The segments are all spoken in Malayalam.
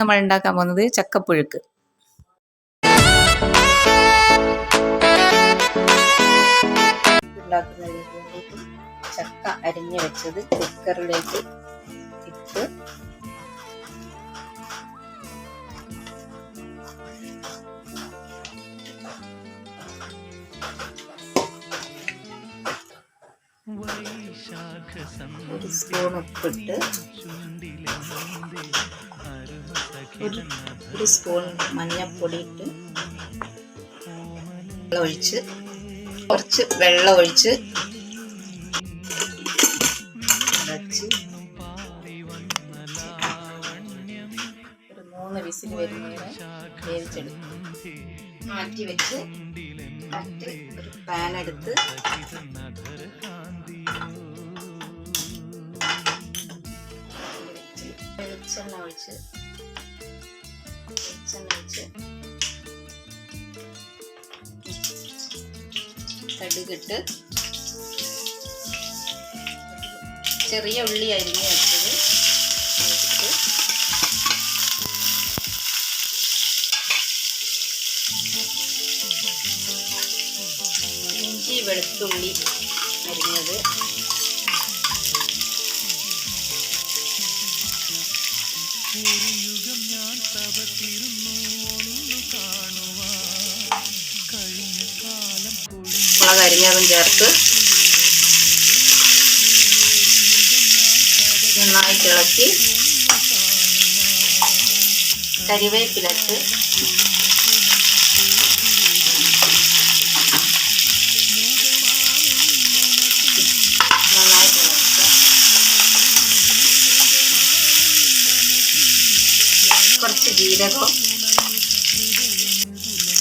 നമ്മൾ ഉണ്ടാക്കാൻ പോകുന്നത് ചക്കപ്പുഴുക്ക്. വേണ്ടിയിട്ട് ചക്ക അരിഞ്ഞു വെച്ചത് കുക്കറിലേക്ക് ഇട്ട് ഒരു സ്പൂൺ ഉപ്പിട്ട് ഒരു സ്പൂൺ മഞ്ഞൾപ്പൊടി ഇട്ട് വെള്ളം ഒഴിച്ച് കുറച്ച് വെള്ളം ഒഴിച്ച് മാറ്റി വെച്ച് പാനെടുത്ത് ഒഴിച്ച് വെളിച്ചെണ്ണ ഒഴിച്ച് ചെറിയ ഉള്ളി അരിഞ്ഞ് വെച്ചത് ഇഞ്ചി വെളുത്തുള്ളി അരിഞ്ഞത്. മുളക് അരിഞ്ഞതും ചേർത്ത് നന്നായി തിളക്കി കരിവേപ്പിലച്ച് കുറച്ച് ജീരകം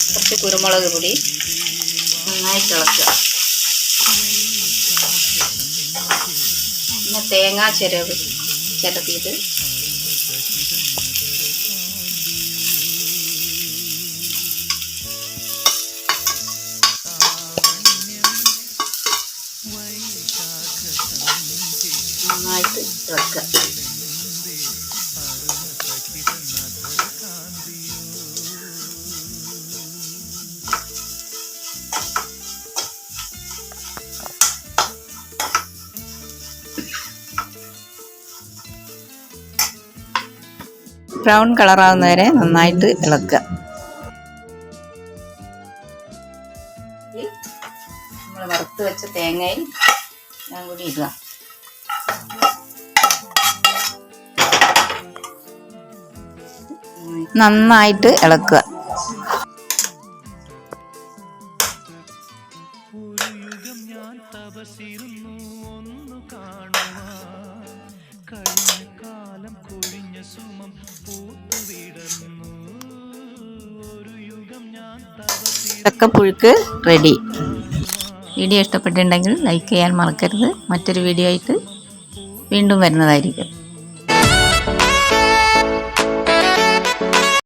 കുറച്ച് കുരുമുളക് പൊടി ഇളക്കുക. പിന്നെ തേങ്ങാ ചിരവ് ചിരത്തിയത് നന്നായിട്ട് ഇളക്കുക. ബ്രൗൺ കളറാവുന്നവരെ നന്നായിട്ട് ഇളക്കുക. നമ്മൾ വറുത്ത് വെച്ച തേങ്ങയിൽ ഞാൻ കൂടി ഇടുക. നന്നായിട്ട് ഇളക്കുക. തപസിരുന്നു ഒന്നു കാണുവാൻ. ചക്കപ്പുഴുക്ക് റെഡി വീഡിയോ ഇഷ്ടപ്പെട്ടിട്ടുണ്ടെങ്കിൽ ലൈക്ക് ചെയ്യാൻ മറക്കരുത്. മറ്റൊരു വീഡിയോ ആയിട്ട് വീണ്ടും വരുന്നതായിരിക്കും.